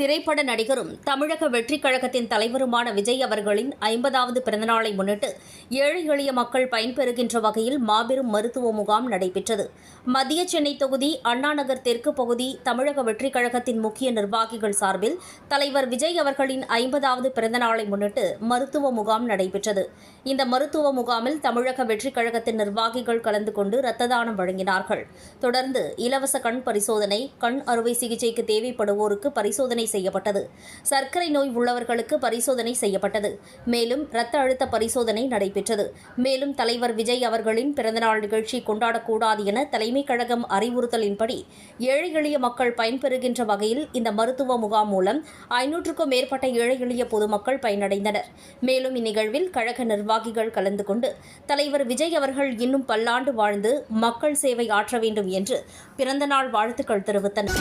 திரைப்பட நடிகரும் தமிழக வெற்றிக் கழகத்தின் தலைவருமான விஜய் அவர்களின் ஐம்பதாவது பிறந்தநாளை முன்னிட்டு ஏழை எளிய மக்கள் பயன்பெறுகின்ற வகையில் மாபெரும் மருத்துவ முகாம் நடைபெற்றது. மத்திய சென்னை தொகுதி அண்ணாநகர் தெற்கு பகுதி தமிழக வெற்றிக் கழகத்தின் முக்கிய நிர்வாகிகள் சார்பில் தலைவர் விஜய் அவர்களின் ஐம்பதாவது பிறந்தநாளை முன்னிட்டு மருத்துவ முகாம் நடைபெற்றது. இந்த மருத்துவ முகாமில் தமிழக வெற்றிக் கழகத்தின் நிர்வாகிகள் கலந்து கொண்டு ரத்த தானம் வழங்கினார்கள். தொடர்ந்து இலவச கண் பரிசோதனை கண் அறுவை சிகிச்சைக்கு தேவைப்படுவோருக்கு பரிசோதனை செய்யப்பட்டது. சர்க்கரை நோய் உள்ளவர்களுக்கு பரிசோதனை செய்யப்பட்டது. மேலும் இரத்த அழுத்த பரிசோதனை நடைபெற்றது. மேலும் தலைவர் விஜய் அவர்களின் பிறந்தநாள் நிகழ்ச்சி கொண்டாடக்கூடாது என தலைமைக் கழகம் அறிவுறுத்தலின்படி ஏழை எளிய மக்கள் பயன்பெறுகின்ற வகையில் இந்த மருத்துவ முகாம் மூலம் ஐநூற்றுக்கும் மேற்பட்ட ஏழை எளிய பொதுமக்கள் பயனடைந்தனர். மேலும் இந்நிகழ்வில் கழக நிர்வாகிகள் கலந்து கொண்டு தலைவர் விஜய் அவர்கள் இன்னும் பல்லாண்டு வாழ்ந்து மக்கள் சேவை ஆற்ற வேண்டும் என்று பிறந்தநாள் வாழ்த்துக்கள் தெரிவித்தனர்.